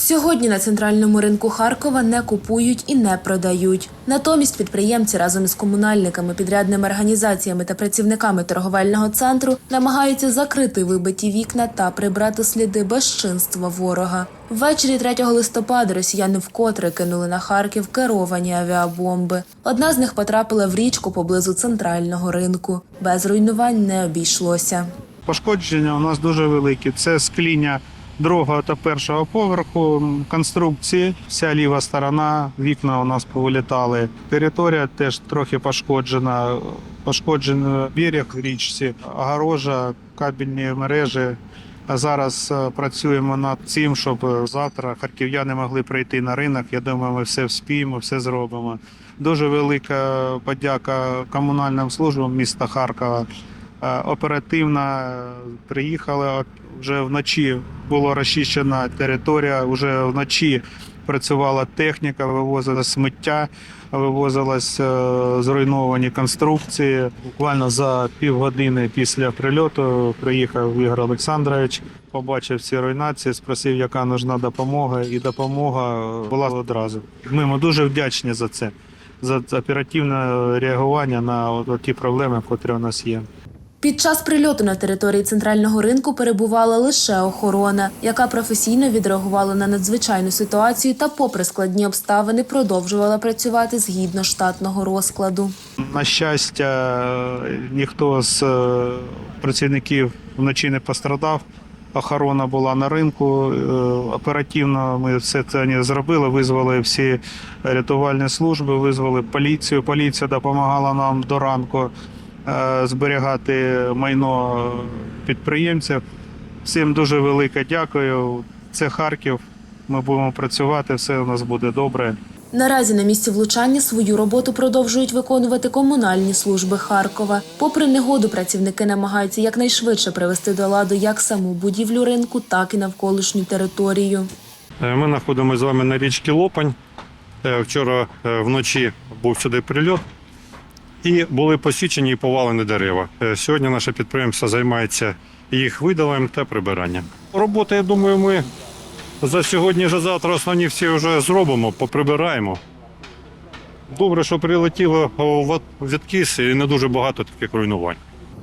Сьогодні на центральному ринку Харкова не купують і не продають. Натомість підприємці разом із комунальниками, підрядними організаціями та працівниками торговельного центру намагаються закрити вибиті вікна та прибрати сліди безчинства ворога. Ввечері 3 листопада росіяни вкотре кинули на Харків керовані авіабомби. Одна з них потрапила в річку поблизу центрального ринку. Без руйнувань не обійшлося. Пошкодження у нас дуже великі. Це скління другого та першого поверху конструкції. Вся ліва сторона, вікна у нас повилітали. Територія теж трохи пошкоджена. Пошкоджений берег річці, огорожа, кабельні мережі. А зараз е, працюємо над цим, щоб е, завтра харків'яни могли прийти на ринок. Я думаю, ми все вспіємо, все зробимо. Дуже велика подяка комунальним службам міста Харкова. Е, Оперативно приїхали вже вночі. Була розчищена територія. Вже вночі працювала техніка, вивозила сміття, вивозились е, зруйновані конструкції. Буквально за півгодини після прильоту приїхав Ігор Олександрович. Побачив ці руйнації, спросив, яка нужна допомога, і допомога була одразу. Ми йому дуже вдячні за це, за оперативне реагування на ті проблеми, які у нас є. Під час прильоту на території центрального ринку перебувала лише охорона, яка професійно відреагувала на надзвичайну ситуацію та, попри складні обставини, продовжувала працювати згідно штатного розкладу. На щастя, ніхто з е, працівників вночі не пострадав. Охорона була на ринку. Е, Оперативно ми все це зробили. Визвали всі рятувальні служби, визвали поліцію. Поліція допомагала нам до ранку зберігати майно підприємців. Всім дуже велике дякую. Це Харків. Ми будемо працювати, все у нас буде добре. Наразі на місці влучання свою роботу продовжують виконувати комунальні служби Харкова. Попри негоду, працівники намагаються якнайшвидше привести до ладу як саму будівлю ринку, так і навколишню територію. Е, Ми знаходимося з вами на річці Лопань. Е, Вчора е, вночі був сюди прильот і були посічені і повалені дерева. Е, Сьогодні наше підприємство займається їх видаленням та прибиранням. Роботи, я думаю, ми за сьогодні, за завтра основні всі вже зробимо, поприбираємо. Добре, що прилетіло в відкис і не дуже багато таких руйнувань.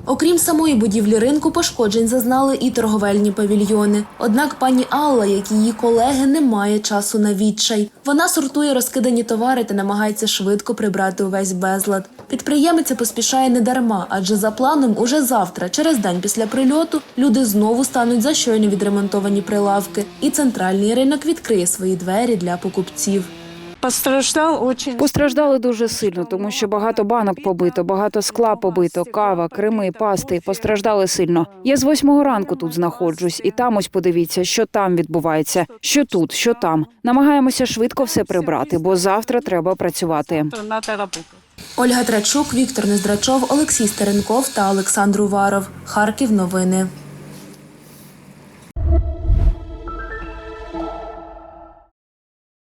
Окрім самої будівлі ринку, пошкоджень зазнали і торговельні павільйони. Однак пані Алла, як і її колеги, не має часу на відчай. Вона сортує розкидані товари та намагається швидко прибрати увесь безлад. Підприємиця поспішає не дарма, адже за планом уже завтра, через день після прильоту, люди знову стануть за щойно відремонтовані прилавки, і центральний ринок відкриє свої двері для покупців. Постраждал очень. Постраждали дуже сильно, тому що багато банок побито, багато скла побито, кава, креми, пасти. Постраждали сильно. Я з восьмого ранку тут знаходжусь, і там ось подивіться, що там відбувається, що тут, що там. Намагаємося швидко все прибрати, бо завтра треба працювати. Ольга Трачук, Віктор Нездрачов, Олексій Стеренков та Олександр Уваров. Харків. Новини.